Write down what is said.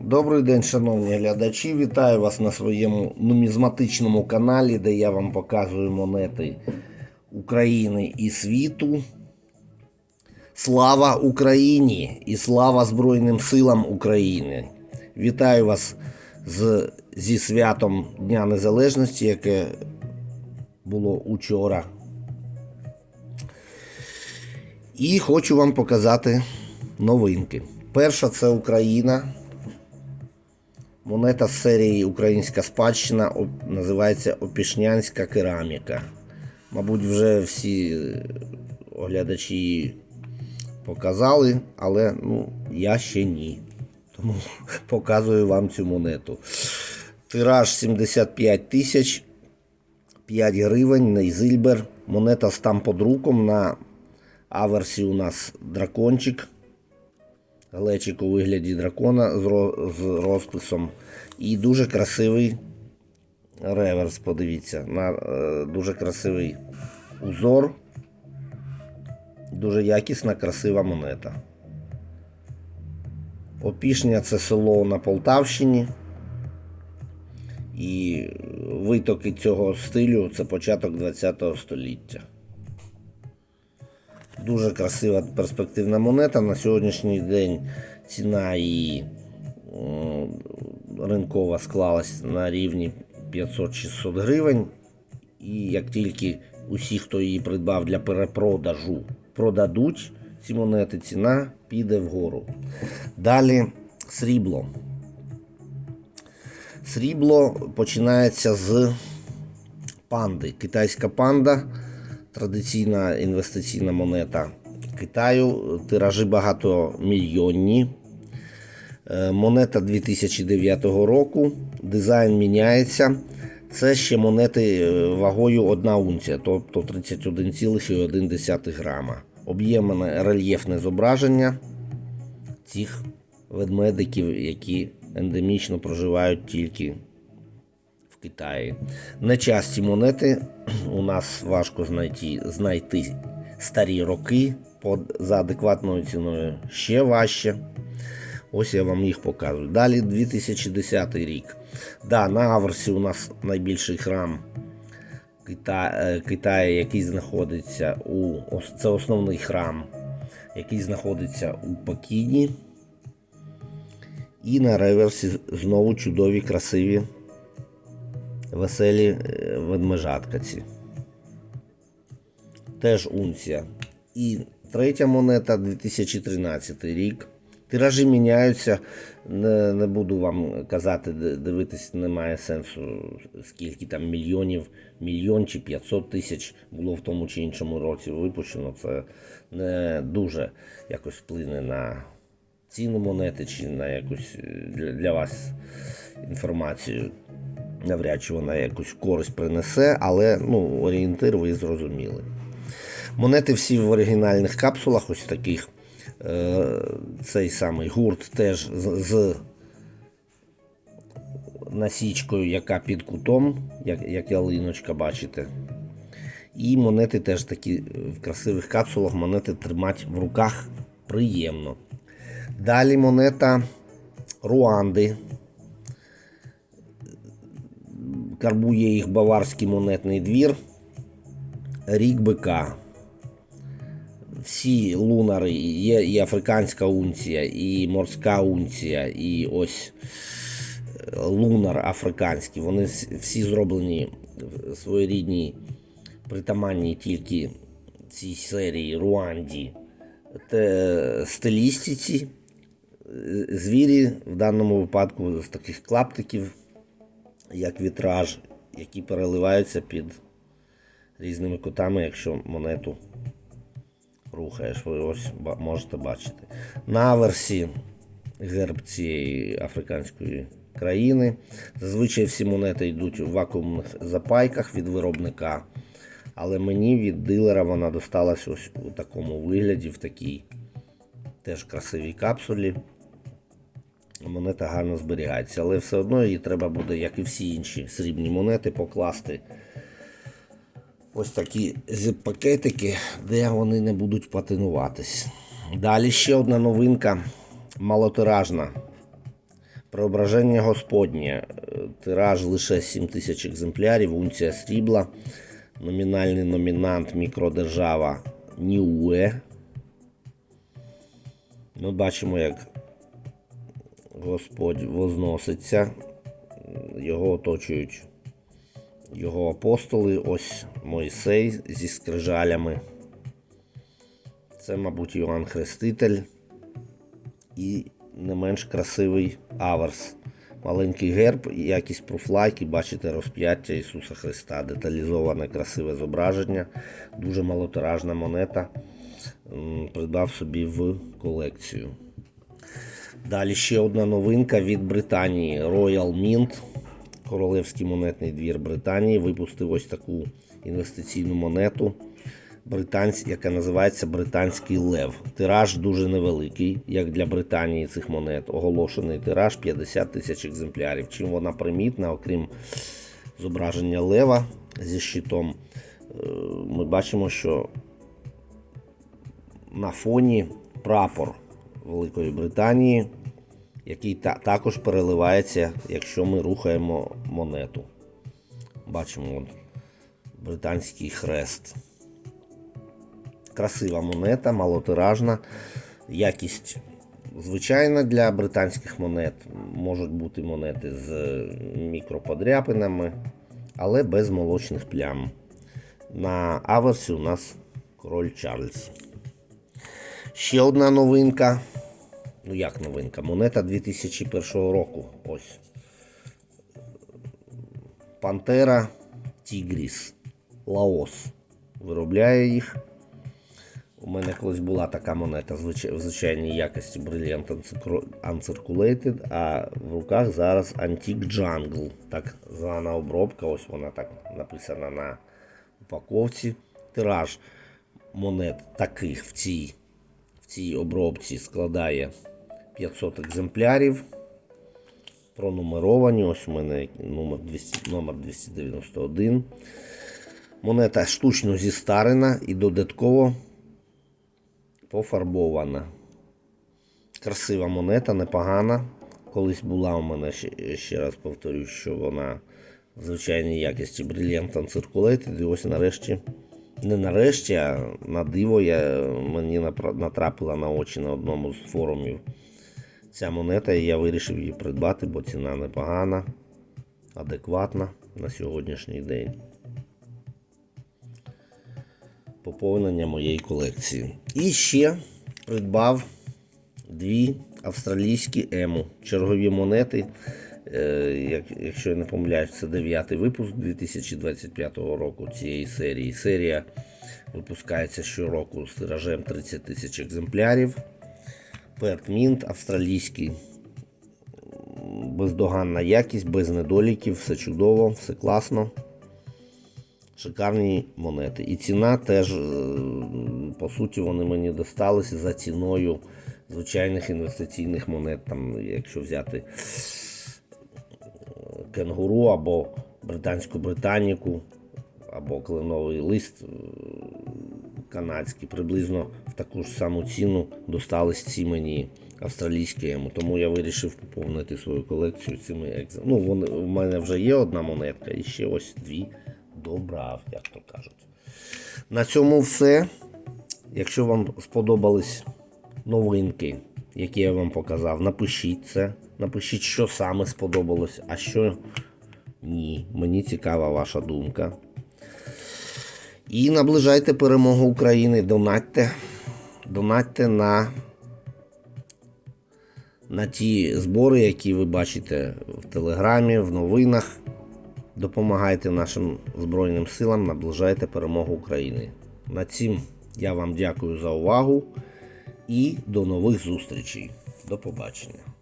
Добрий день, шановні глядачі. Вітаю вас на своєму нумізматичному каналі, де я вам показую монети України і світу. Слава Україні і слава Збройним силам України! Вітаю вас з, зі святом Дня Незалежності, яке було учора. І хочу вам показати новинки. Перша це Україна. Монета з серії Українська спадщина називається Опішнянська кераміка. Мабуть, вже всі е, оглядачі її показали, але ну, я ще ні. Тому показую вам цю монету. Тираж 75 тисяч, 5 гривень, Нейзильбер. Монета з тамподруком на аверсі у нас дракончик. Глечик у вигляді дракона з, розписом. І дуже красивий реверс, подивіться. На, е, дуже красивий узор. Дуже якісна, красива монета. Опішня це село на Полтавщині. І витоки цього стилю це початок ХХ століття. Дуже красива перспективна монета. На сьогоднішній день ціна її ринкова склалась на рівні 500-600 гривень. І як тільки усі, хто її придбав для перепродажу, продадуть ці монети, ціна піде вгору. Далі срібло. Срібло починається з панди. Китайська панда традиційна інвестиційна монета Китаю. Тиражі багатомільйонні. Е, Монета 2009 року. Дизайн міняється. Це ще монети е, вагою 1 унція, тобто 31,1 грама. Об'ємне рельєфне зображення цих ведмедиків, які ендемічно проживають тільки в Китаї. Нечасті монети у нас важко знайти, знайти старі роки за адекватною ціною ще важче. Ось я вам їх показую. Далі 2010 рік. Да, на Аверсі у нас найбільший храм Кита, е, Китаю, який знаходиться у це основний храм, який знаходиться у Пекіні. І на реверсі знову чудові, красиві, веселі е, ведмежатка ці. Теж унція. І третя монета 2013 рік. Тиражі міняються. Не, не буду вам казати, дивитись немає сенсу, скільки там мільйонів, мільйон чи 500 тисяч було в тому чи іншому році випущено. Це не дуже якось вплине на ціну монети чи на якусь е, для, для вас інформацію. Навряд чи вона якусь користь принесе, але ну, орієнтир ви зрозуміли. Монети всі в оригінальних капсулах, ось таких. Е, Цей самий гурт теж з, насічкою, яка під кутом, як, як ялиночка, бачите. І монети теж такі в красивих капсулах, монети тримати в руках приємно. Далі монета Руанди. Карбує їх Баварський монетний двір. Рік бика. Всі лунари, є і африканська унція, і морська унція, і ось е, лунар африканський. Вони всі зроблені в своєрідній, притаманній тільки цій серії Руанді те, стилістиці. Е, Звірі в даному випадку з таких клаптиків, як вітраж, які переливаються під різними кутами, якщо монету рухаєш, ви ось можете бачити. На аверсі герб цієї африканської країни. Зазвичай всі монети йдуть у вакуумних запайках від виробника. Але мені від дилера вона досталась ось у такому вигляді, в такій теж красивій капсулі. Монета гарно зберігається, але все одно її треба буде, як і всі інші срібні монети, покласти ось такі зіп-пакетики, де вони не будуть патинуватись. Далі ще одна новинка малотиражна. Преображення Господнє. Е, Тираж лише 7 тисяч екземплярів, унція срібла. Номінальний номінант мікродержава Ніуе. Ми бачимо, як Господь возноситься. Його оточують його апостоли. Ось Мойсей зі скрижалями. Це, мабуть, Йоанн Хреститель. І не менш красивий аверс. Маленький герб, і якість профлайки, бачите розп'яття Ісуса Христа, деталізоване красиве зображення, дуже малотиражна монета. Придбав собі в колекцію. Далі ще одна новинка від Британії Royal Mint. Королевський монетний двір Британії випустив ось таку інвестиційну монету, яка називається Британський Лев. Тираж дуже невеликий, як для Британії цих монет. Оголошений тираж 50 тисяч екземплярів. Чим вона примітна, окрім зображення лева зі щитом, е, ми бачимо, що на фоні прапор Великої Британії, який та- також переливається, якщо ми рухаємо монету. Бачимо от, британський хрест. Красива монета, малотиражна. Якість звичайна для британських монет. Можуть бути монети з мікроподряпинами, але без молочних плям. На аверсі у нас король Чарльз. Ще одна новинка. Ну як новинка? Монета 2001 року. Ось. Пантера Тігріс. Лаос. Виробляє їх. У мене колись була така монета в звичайній якості Brilliant Uncirculated, а в руках зараз Antique Jungle. Так звана обробка, ось вона так написана на упаковці. Тираж монет таких в цій, цій обробці складає 500 екземплярів. Пронумеровані. Ось у мене номер, 200, номер 291. Монета штучно зістарена і додатково пофарбована. Красива монета, непогана. Колись була у мене, ще, ще раз повторю, що вона в звичайній якості Brilliant Uncirculated. І ось нарешті, не нарешті, а на диво я, мені натрапила на очі на одному з форумів ця монета, і я вирішив її придбати, бо ціна непогана, адекватна на сьогоднішній день. Поповнення моєї колекції. І ще придбав дві австралійські ему. Чергові монети. Е, як, якщо я не помиляюсь, це дев'ятий випуск 2025 року цієї серії. Серія випускається щороку з тиражем 30 тисяч екземплярів. Перт Мінт австралійський. Бездоганна якість, без недоліків, все чудово, все класно. Шикарні монети. І ціна теж, е, по суті, вони мені досталися за ціною звичайних інвестиційних монет. Там, якщо взяти кенгуру або британську британіку, або кленовий лист е, канадський, приблизно в таку ж саму ціну достались ці мені австралійські ему. Тому я вирішив поповнити свою колекцію цими екзем. Ну, вони, в мене вже є одна монетка і ще ось дві добрав, як то кажуть. На цьому все. Якщо вам сподобались новинки, які я вам показав, напишіть це. Напишіть, що саме сподобалось, а що ні. Мені цікава ваша думка. І наближайте перемогу України. Донатьте. Донатьте на, на ті збори, які ви бачите в Телеграмі, в новинах. Допомагайте нашим Збройним силам, наближайте перемогу України. На цим я вам дякую за увагу і до нових зустрічей. До побачення.